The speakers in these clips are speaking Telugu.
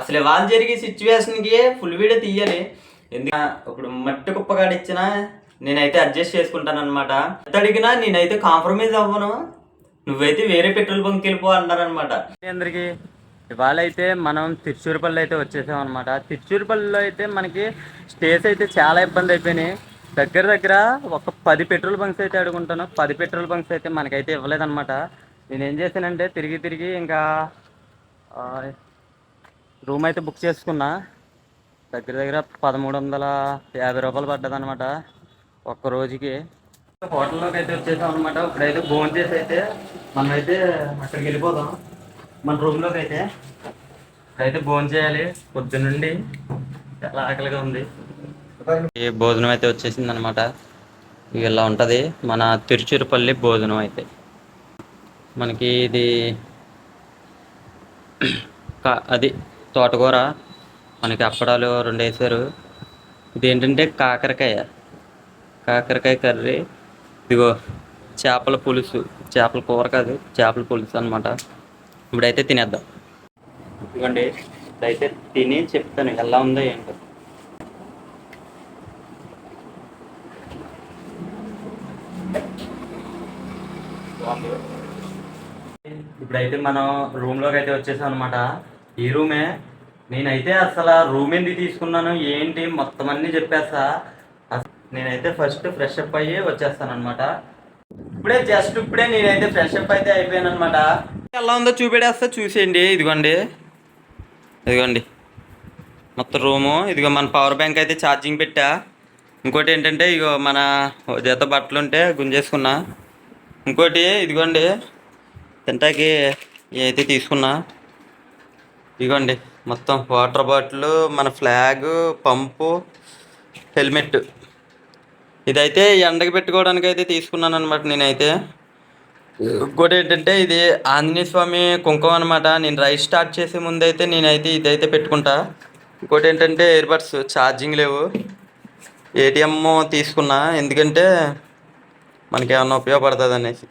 అసలు వాళ్ళు జరిగే సిచ్యువేషన్కి ఫుల్ వీడియో తీయాలి. ఎందుకు? ఇప్పుడు మట్టి కుప్పగాడు ఇచ్చినా నేనైతే అడ్జస్ట్ చేసుకుంటాను అనమాట ఎంత అడిగినా నేనైతే కాంప్రమైజ్ అవ్వను. నువ్వైతే వేరే పెట్రోల్ బంక్ వెళ్ళిపో అన్నారనమాట అందరికి ఇవాళ అయితే మనం తిరుచూరుపల్లి అయితే వచ్చేసాం అనమాట తిరుచూరుపల్లిలో అయితే మనకి స్టేస్ అయితే చాలా ఇబ్బంది అయిపోయినాయి. దగ్గర దగ్గర ఒక పది పెట్రోల్ బంక్స్ అయితే అడుగుంటాను. పది పెట్రోల్ బంక్స్ అయితే మనకైతే ఇవ్వలేదన్నమాట. నేను ఏం చేశానంటే తిరిగి తిరిగి ఇంకా రూమ్ అయితే బుక్ చేసుకున్నా. దగ్గర దగ్గర పదమూడు వందల యాభై రూపాయలు పడ్డది అనమాట ఒక్క రోజుకి. హోటల్లోకి అయితే వచ్చేసాం అనమాట ఇప్పుడైతే భోజనం చేసి అయితే మనమైతే అక్కడికి వెళ్ళిపోదాం. మన రూమ్లోకి అయితే. ఇప్పుడైతే భోజనం చేయాలి. పొద్దునుండి చాలా ఆకలిగా ఉంది. ఈ భోజనం అయితే వచ్చేసింది అనమాట ఇలా ఉంటుంది. మన తిరుచురుపల్లి భోజనం అయితే. మనకి ఇది అది తోటకూర మనకి అప్పడాలు రెండు వేసారు. ఇది ఏంటంటే కాకరకాయ. కాకరకాయ కర్రీ. ఇదిగో చేపల పులుసు. చేపల కూర కాదు చేపల పులుసు అనమాట ఇప్పుడైతే తినేద్దాం. ఇదిగోండి ఇప్పుడైతే తిని చెప్తాను ఎలా ఉందో ఏంటో. ఇప్పుడైతే మనం రూమ్లోకి అయితే వచ్చేసాం అనమాట ఈ రూమే? నేనైతే అసలు రూమ్ ఎందుకు తీసుకున్నాను? ఏంటి? మొత్తం అన్నీ చెప్పేస్తా. నేనైతే ఫస్ట్ ఫ్రెష్ అప్ అయ్యి వచ్చేస్తాను అనమాట ఇప్పుడే జస్ట్ ఇప్పుడే నేనైతే ఫ్రెష్ అప్ అయితే అయిపోయాను అనమాట ఎలా ఉందో చూపెడేస్తా చూసేయండి. ఇదిగోండి. ఇదిగోండి. మొత్తం రూము. ఇదిగో మన పవర్ బ్యాంక్ అయితే ఛార్జింగ్ పెట్టా. ఇంకోటి ఏంటంటే ఇగో మన జత బట్టలు ఉంటే గుంజేసుకున్నా. ఇంకోటి ఇదిగోండి. తింటాకి అయితే తీసుకున్నా. ఇదిగోండి మొత్తం వాటర్ బాటిల్ మన ఫ్లాగ్ పంపు హెల్మెట్. ఇదైతే ఎండకి పెట్టుకోవడానికి అయితే తీసుకున్నాను అనమాట నేనైతే. ఇంకోటి ఏంటంటే ఇది ఆంజనేయ స్వామి కుంకుమ అనమాట నేను రైస్ స్టార్ట్ చేసే ముందు అయితే నేనైతే ఇదైతే పెట్టుకుంటా. ఇంకోటి ఏంటంటే ఇయర్బడ్స్ ఛార్జింగ్ లేవు. ఏటీఎం తీసుకున్నా ఎందుకంటే మనకి ఏమన్నా ఉపయోగపడుతుంది అనేసి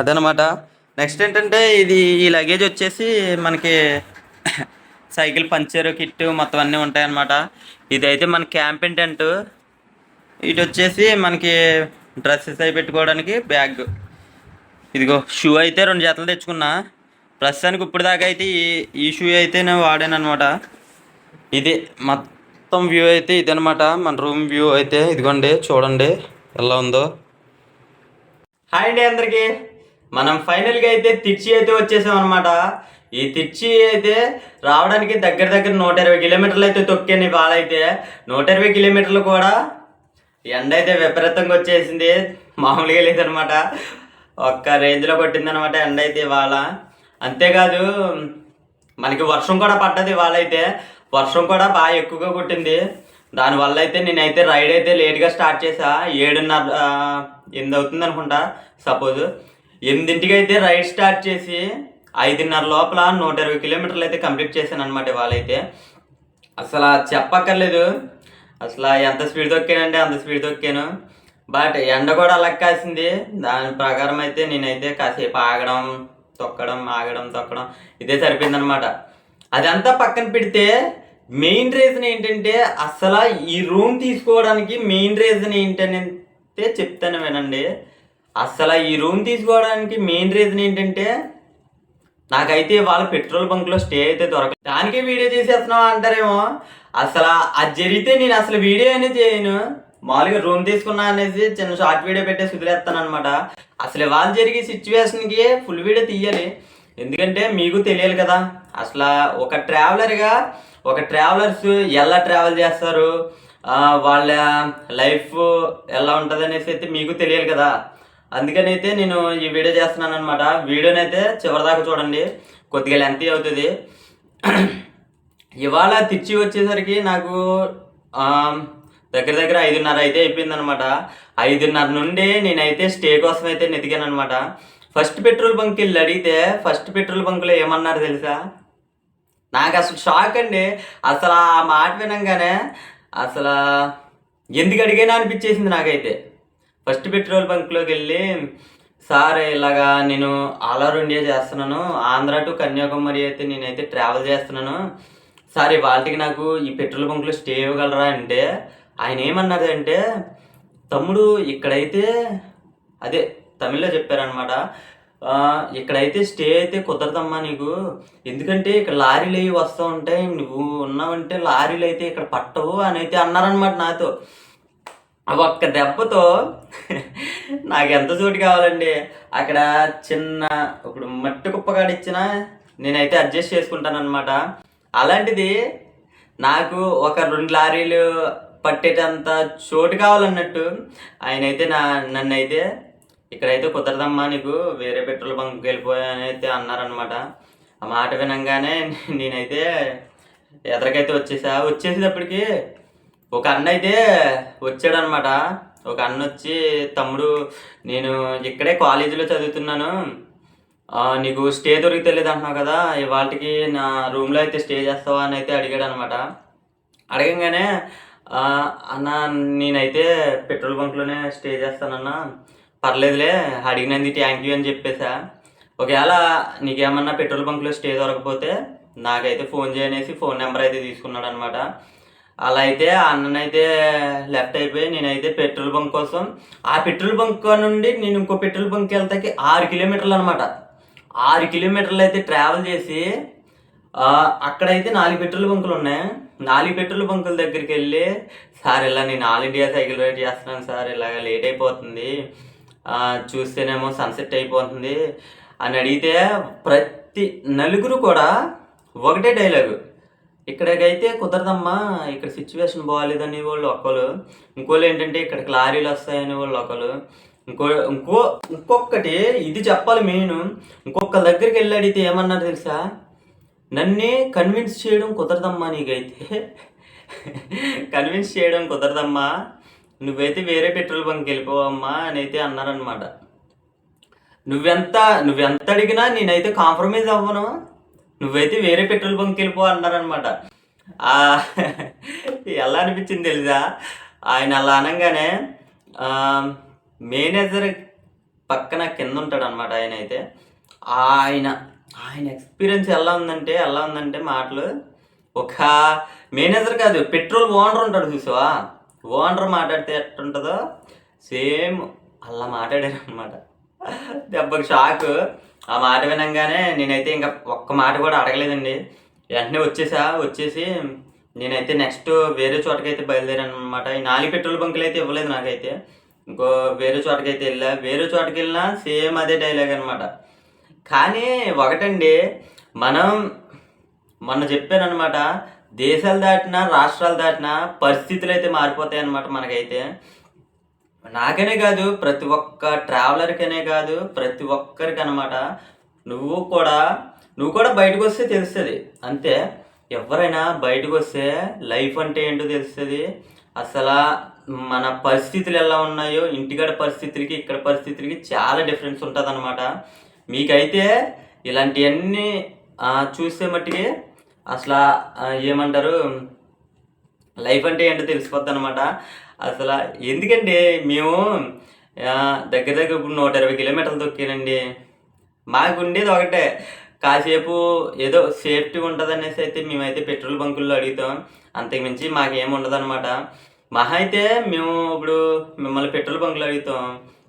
అదనమాట నెక్స్ట్ ఏంటంటే ఇది ఈ లగేజ్ వచ్చేసి మనకి సైకిల్ పంచర్ కిట్ మొత్తం అన్నీ ఉంటాయన్నమాట. ఇదైతే మన క్యాంపింగ్ టెంట్. ఇటు వచ్చేసి మనకి డ్రెస్సెస్ అవి పెట్టుకోవడానికి బ్యాగ్. ఇదిగో షూ అయితే రెండు జతలు తెచ్చుకున్నా. ప్రస్తుతానికి ఇప్పుడు దాకా అయితే ఈ ఈ షూ అయితే నేను వాడాను అనమాట ఇది మొత్తం వ్యూ అయితే ఇదనమాట మన రూమ్ వ్యూ అయితే ఇదిగోండి చూడండి ఎలా ఉందో. హాయ్ అండి అందరికీ. మనం ఫైనల్గా అయితే తిర్చి అయితే వచ్చేసాం అనమాట ఈ తిర్చి అయితే రావడానికి దగ్గర దగ్గర నూట ఇరవై కిలోమీటర్లు అయితే తొక్కాను ఇవాళ అయితే. నూట ఇరవై కిలోమీటర్లు కూడా ఎండ అయితే విపరీతంగా వచ్చేసింది. మామూలుగా లేదనమాట ఒక్క రేంజ్లో కొట్టిందనమాట ఎండ అయితే ఇవాళ. అంతేకాదు మనకి వర్షం కూడా పడ్డది ఇవాళ అయితే. వర్షం కూడా బాగా ఎక్కువగా కొట్టింది. దానివల్ల అయితే నేనైతే రైడ్ అయితే లేట్గా స్టార్ట్ చేసా. ఏడున్నర ఎనిమిది అవుతుంది అనుకుంటా సపోజ్ ఎనిమిదింటికి అయితే రైడ్ స్టార్ట్ చేసి ఐదున్నర లోపల నూట ఇరవై కిలోమీటర్లు అయితే కంప్లీట్ చేశాను అనమాట వాళ్ళైతే అసలు చెప్పక్కర్లేదు. అసలు ఎంత స్పీడ్ తొక్కానంటే అంత స్పీడ్ తొక్కాను. బట్ ఎండ కూడా అలా కాసింది దాని ప్రకారం అయితే నేనైతే కాసేపు ఆగడం తొక్కడం ఆగడం తొక్కడం ఇదే సరిపోయిందనమాట అదంతా పక్కన పెడితే మెయిన్ రీజన్ ఏంటంటే అసలు ఈ రూమ్ తీసుకోవడానికి మెయిన్ రీజన్ ఏంటంటే చెప్తాను వినండి. అసలు ఈ రూమ్ తీసుకోవడానికి మెయిన్ రీజన్ ఏంటంటే నాకైతే వాళ్ళ పెట్రోల్ బంక్లో స్టే అయితే దొరకదు దానికే వీడియో చేసేస్తున్నావు అంటారేమో. అసలు అది జరిగితే నేను అసలు వీడియో అనేది చేయను. మామూలుగా రూమ్ తీసుకున్నా అనేసి చిన్న షార్ట్ వీడియో పెట్టేసి వదిలేస్తాను అనమాట అసలు వాళ్ళు జరిగే సిచ్యువేషన్కి ఫుల్ వీడియో తీయాలి. ఎందుకంటే మీకు తెలియాలి కదా. అసలు ఒక ట్రావెలర్గా ఒక ట్రావెలర్స్ ఎలా ట్రావెల్ చేస్తారు? వాళ్ళ లైఫ్ ఎలా ఉంటుంది అనేసి అయితే మీకు తెలియాలి కదా. అందుకని అయితే నేను ఈ వీడియో చేస్తున్నాను అనమాట వీడియోని అయితే చివరిదాకా చూడండి. కొద్దిగా లెంత్ అవుతుంది. ఇవాళ తెచ్చి వచ్చేసరికి నాకు దగ్గర దగ్గర ఐదున్నర అయితే అయిపోయింది అనమాట ఐదున్నర నుండి నేనైతే స్టే కోసం అయితే నెతికాను అనమాట ఫస్ట్ పెట్రోల్ బంక్ వెళ్ళి అడిగితే ఫస్ట్ పెట్రోల్ బంక్లో ఏమన్నారు తెలుసా? నాకు అసలు షాక్ అండి. అసలు ఆ మాట వినంగానే అసలు ఎందుకు అడిగానా అనిపించేసింది నాకైతే. ఫస్ట్ పెట్రోల్ బంక్లోకి వెళ్ళి సార్ ఇలాగా నేను ఆల్ ఓవర్ ఇండియా చేస్తున్నాను. ఆంధ్ర టు కన్యాకుమారి అయితే నేనైతే ట్రావెల్ చేస్తున్నాను. సార్ వాళ్ళకి నాకు ఈ పెట్రోల్ బంక్లో స్టే ఇవ్వగలరా? అంటే ఆయన ఏమన్నారు అంటే తమ్ముడు ఇక్కడైతే అదే తమిళ్ళో చెప్పారనమాట ఇక్కడైతే స్టే అయితే కుదరదమ్మా నీకు. ఎందుకంటే ఇక్కడ లారీలు అవి వస్తూ ఉంటాయి. నువ్వు ఉన్నావంటే లారీలు అయితే ఇక్కడ పట్టవు అని అయితే అన్నారనమాట నాతో. ఒక్క దెబ్బతో నాకు ఎంత చోటు కావాలండి? అక్కడ చిన్న ఇప్పుడు మట్టి కుప్పగాడు ఇచ్చినా నేనైతే అడ్జస్ట్ చేసుకుంటానమాట అలాంటిది నాకు ఒక రెండు లారీలు పట్టేటంత చోటు కావాలన్నట్టు ఆయన అయితే నా నన్ను అయితే ఇక్కడైతే కుదరదమ్మా నీకు వేరే పెట్రోల్ బంక్కి వెళ్ళిపోయానైతే అయితే అన్నారనమాట ఆ మాట వినంగానే నేనైతే ఎదరికైతే వచ్చేసా. వచ్చేసేటప్పటికి ఒక అన్న అయితే వచ్చాడనమాట. ఒక అన్న వచ్చి తమ్ముడు నేను ఇక్కడే కాలేజీలో చదువుతున్నాను. నీకు స్టే దొరికితేలేదు అంటున్నావు కదా ఇవాళకి నా రూమ్లో అయితే స్టే చేస్తావా అని అయితే అడిగాడు అనమాట అడగంగానే అన్న నేనైతే పెట్రోల్ బంక్లోనే స్టే చేస్తానన్నా. పర్లేదులే అడిగినందుకు థ్యాంక్ యూ అని చెప్పేసా ఒకవేళ నీకేమన్నా పెట్రోల్ బంక్లో స్టే దొరకపోతే నాకైతే ఫోన్ చేయనేసి ఫోన్ నెంబర్ అయితే తీసుకున్నాడు అనమాట అలా అయితే ఆ అన్ననైతే లెఫ్ట్ అయిపోయి నేనైతే పెట్రోల్ బంక్ కోసం ఆ పెట్రోల్ బంక్ నుండి నేను ఇంకో పెట్రోల్ బంక్కి వెళ్తాకి ఆరు కిలోమీటర్లు అనమాట ఆరు కిలోమీటర్లు అయితే ట్రావెల్ చేసి అక్కడైతే నాలుగు పెట్రోల్ బంకులు ఉన్నాయి. నాలుగు పెట్రోల్ బంకుల దగ్గరికి వెళ్ళి సార్ ఇలా నేను ఆల్ ఇండియా సైకిల్ రైడ్ చేస్తున్నాను సార్ ఇలాగ లేట్ అయిపోతుంది. చూస్తేనేమో సన్సెట్ అయిపోతుంది. అని అడిగితే ప్రతి నలుగురు కూడా ఒకటే డైలాగు ఇక్కడికైతే కుదరదమ్మా. ఇక్కడ సిచ్యువేషన్ బాగాలేదని వాళ్ళు ఒకరు ఇంకోళ్ళు ఏంటంటే ఇక్కడికి లారీలు వస్తాయని వాళ్ళు ఒకరు ఇంకో ఇంకో ఇంకొకటి ఇది చెప్పాలి మెయిన్. ఇంకొక దగ్గరికి వెళ్ళి అడిగితే ఏమన్నారు తెలుసా? నన్నే కన్విన్స్ చేయడం కుదరదమ్మా నీకైతే. కన్విన్స్ చేయడం కుదరదమ్మా. నువ్వైతే వేరే పెట్రోల్ బంక్ వెళ్ళిపోవమ్మా అని అయితే అన్నారనమాట నువ్వెంత నువ్వెంత అడిగినా నేనైతే కాంప్రమైజ్ అవ్వను. నువ్వైతే వేరే పెట్రోల్ బంక్కి వెళ్ళిపో అన్నారనమాట ఎలా అనిపించింది తెలుసా? ఆయన అలా అనగానే మేనేజర్ పక్కన కింద ఉంటాడు అనమాట ఆయన అయితే ఆయన ఆయన ఎక్స్పీరియన్స్ ఎలా ఉందంటే ఎలా ఉందంటే మాటలు ఒక మేనేజర్ కాదు పెట్రోల్ ఓనర్ ఉంటాడు చూసావా? ఓనర్ మాట్లాడితే ఎట్టుంటుందో సేమ్ అలా మాట్లాడారు అనమాట దెబ్బకి షాక్. ఆ మాట వినంగానే నేనైతే ఇంకా ఒక్క మాట కూడా అడగలేదండి. వెంటనే వచ్చేసా వచ్చేసి నేనైతే నెక్స్ట్ వేరే చోటకైతే బయలుదేరాను అనమాట ఈ నాలుగు పెట్రోల్ బంకులు అయితే ఇవ్వలేదు నాకైతే. ఇంకో వేరే చోటకైతే వెళ్ళా. వేరే చోటకి వెళ్ళినా సేమ్ అదే డైలాగ్ అనమాట కానీ ఒకటండి మనం మొన్న చెప్పానమాట దేశాలు దాటినా రాష్ట్రాలు దాటినా పరిస్థితులు అయితే మారిపోతాయి అనమాట మనకైతే. నాకనే కాదు ప్రతి ఒక్క ట్రావెలర్కనే కాదు ప్రతి ఒక్కరికి అనమాట నువ్వు కూడా నువ్వు కూడా బయటకు వస్తే తెలుస్తుంది. అంతే. ఎవరైనా బయటకు వస్తే లైఫ్ అంటే ఏంటో తెలుస్తుంది. అసలు మన పరిస్థితులు ఎలా ఉన్నాయో ఇంటికాడ పరిస్థితులకి ఇక్కడ పరిస్థితులకి చాలా డిఫరెన్స్ ఉంటుంది అనమాట మీకైతే ఇలాంటివన్నీ చూసే చూస్తే మట్టికి అసలు ఏమంటారు లైఫ్ అంటే ఏంటో తెలిసిపోద్ది అనమాట అసలు ఎందుకంటే మేము దగ్గర దగ్గర ఇప్పుడు నూట ఇరవై కిలోమీటర్లు తొక్కానండి. మాకు ఉండేది ఒకటే. కాసేపు ఏదో సేఫ్టీ ఉంటుంది అనేసి అయితే మేమైతే పెట్రోల్ బంకుల్లో అడుగుతాం. అంతకుమించి మాకేం ఉండదు అనమాట మహా అయితే మేము ఇప్పుడు మిమ్మల్ని పెట్రోల్ బంకులు అడుగుతాం.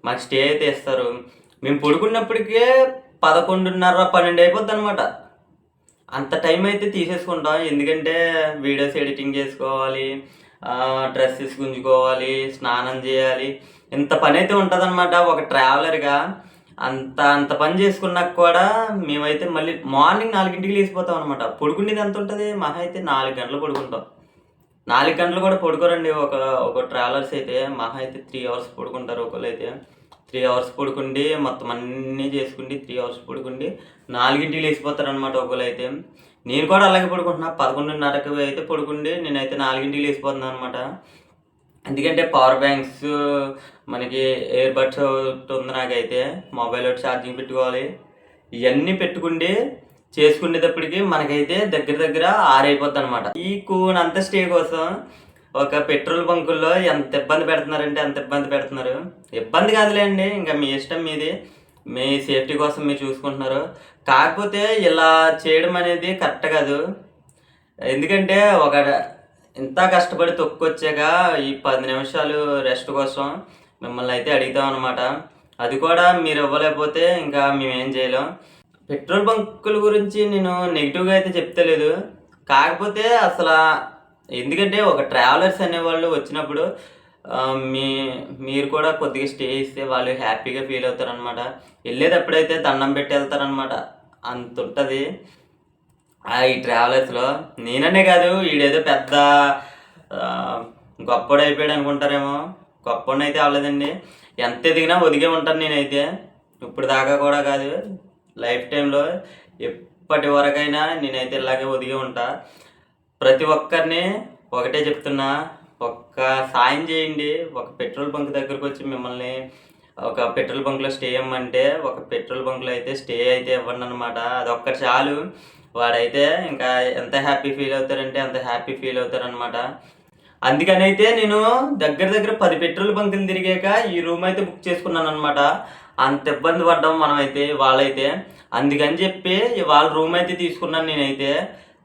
మాకు స్టే అయితే ఇస్తారు. మేము పడుకున్నప్పటికే పదకొండున్నర పన్నెండు అయిపోద్ది అనమాట అంత టైం అయితే తీసేసుకుంటాం. ఎందుకంటే వీడియోస్ ఎడిటింగ్ చేసుకోవాలి. డ్రెస్సెస్ గుంజుకోవాలి స్నానం చేయాలి. ఇంత పని అయితే ఉంటుందన్నమాట ఒక ట్రావెలర్గా. అంత అంత పని చేసుకున్నాక కూడా మేమైతే మళ్ళీ మార్నింగ్ నాలుగింటికి లేచిపోతాం అనమాట పడుకునేది ఎంత ఉంటుంది? మహా అయితే నాలుగు గంటలు పడుకుంటాం. నాలుగు గంటలు కూడా పడుకోరండి ఒక ఒక ట్రావెలర్స్ అయితే. మహా అయితే త్రీ అవర్స్ పడుకుంటారు ఒకళ్ళు అయితే త్రీ అవర్స్ పడుకుండి మొత్తం అన్నీ చేసుకుండి త్రీ అవర్స్ పడుకుండి నాలుగింటికి లేచిపోతారు అనమాట ఒకళ్ళు అయితే నేను కూడా అలాగే పడుకుంటున్నా. పదకొండున్నరకు అయితే పడుకుండి నేనైతే నాలుగింటికి లేచిపోతున్నాను అనమాట ఎందుకంటే పవర్ బ్యాంక్స్ మనకి ఎయిర్ బడ్స్ ఉంది నాకైతే. మొబైల్ ఛార్జింగ్ పెట్టుకోవాలి. ఇవన్నీ పెట్టుకుండి చేసుకునేటప్పటికి మనకైతే దగ్గర దగ్గర ఆరైపోద్ది అనమాట ఈ కూనంత స్టే కోసం ఒక పెట్రోల్ బంకుల్లో ఎంత ఇబ్బంది పెడుతున్నారంటే ఎంత ఇబ్బంది పెడుతున్నారు. ఇబ్బంది కాదులేండి ఇంకా మీ ఇష్టం మీది. మీ సేఫ్టీ కోసం మీరు చూసుకుంటున్నారు. కాకపోతే ఇలా చేయడం అనేది కరెక్ట్ కాదు. ఎందుకంటే ఒక ఇంత కష్టపడి తొక్కొచ్చాక ఈ పది నిమిషాలు రెస్ట్ కోసం మిమ్మల్ని అయితే అడుగుతాం అనమాట అది కూడా మీరు ఇవ్వలేకపోతే ఇంకా మేమేం చేయలేం. పెట్రోల్ బంకుల గురించి నేను నెగిటివ్గా అయితే చెప్తలేదు. కాకపోతే అసలు ఎందుకంటే ఒక ట్రావెలర్స్ అనేవాళ్ళు వచ్చినప్పుడు మీ మీరు కూడా కొద్దిగా స్టే ఇస్తే వాళ్ళు హ్యాపీగా ఫీల్ అవుతారనమాట వెళ్ళేటప్పుడైతే దండం పెట్టి వెళ్తారనమాట అంత ఉంటుంది ఆ ఈ ట్రావెలర్స్లో నేననే కాదు వీడేదో పెద్ద గొప్పడు అయిపోయాడు అనుకుంటారేమో. గొప్పోడిని అయితే అవ్వలేదండి. ఎంత ఎదిగినా ఒదిగే ఉంటాను నేనైతే. ఇప్పుడు దాకా కూడా కాదు లైఫ్ టైంలో ఎప్పటి వరకైనా నేనైతే ఇలాగే ఒదిగే ఉంటా. ప్రతి ఒక్కరిని ఒకటే చెప్తున్నా ఒక్క సాయం చేయండి. ఒక పెట్రోల్ బంక్ దగ్గరకు వచ్చి మిమ్మల్ని ఒక పెట్రోల్ బంక్లో స్టే ఇవ్వమంటే ఒక పెట్రోల్ బంక్లో అయితే స్టే అయితే ఇవ్వండి అనమాట అదొక్కటి చాలు. వాడైతే ఇంకా ఎంత హ్యాపీ ఫీల్ అవుతారంటే అంత హ్యాపీ ఫీల్ అవుతారనమాట అందుకని అయితే నేను దగ్గర దగ్గర పది పెట్రోల్ బంకులు తిరిగాక ఈ రూమ్ అయితే బుక్ చేసుకున్నాను అనమాట అంత ఇబ్బంది పడ్డాం మనమైతే వాళ్ళైతే. అందుకని చెప్పి వాళ్ళ రూమ్ అయితే తీసుకున్నాను నేనైతే.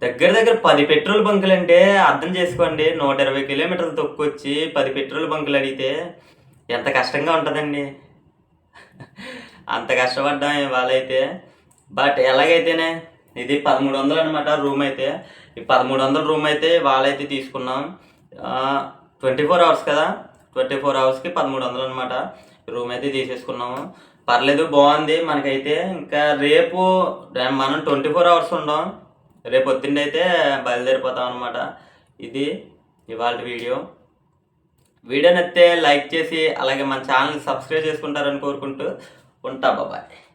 దగ్గర దగ్గర పది పెట్రోల్ బంకులు అంటే అర్థం చేసుకోండి. నూట ఇరవై కిలోమీటర్లు తొక్కొచ్చి పది పెట్రోల్ బంకులు అడిగితే ఎంత కష్టంగా ఉంటుందండి? అంత కష్టపడ్డాం వాళ్ళైతే బట్ ఎలాగైతేనే ఇది పదమూడు వందలు అనమాట రూమ్ అయితే ఈ పదమూడు వందల రూమ్ అయితే వాళ్ళైతే తీసుకున్నాం ట్వంటీ ఫోర్ అవర్స్ కదా? ట్వంటీ ఫోర్ అవర్స్కి పదమూడు వందలు అనమాట రూమ్ అయితే తీసేసుకున్నాము. పర్లేదు బాగుంది మనకైతే. ఇంకా రేపు మనం ట్వంటీ ఫోర్ అవర్స్ ఉండం. రేపు పొద్దున్నైతే అయితే బయలుదేరిపోతాం అనమాట ఇది ఇవాళ వీడియో. వీడియో నచ్చితే లైక్ చేసి అలాగే మన ఛానల్ సబ్స్క్రైబ్ చేసుకుంటారని కోరుకుంటూ ఉంటా. బాబాయ్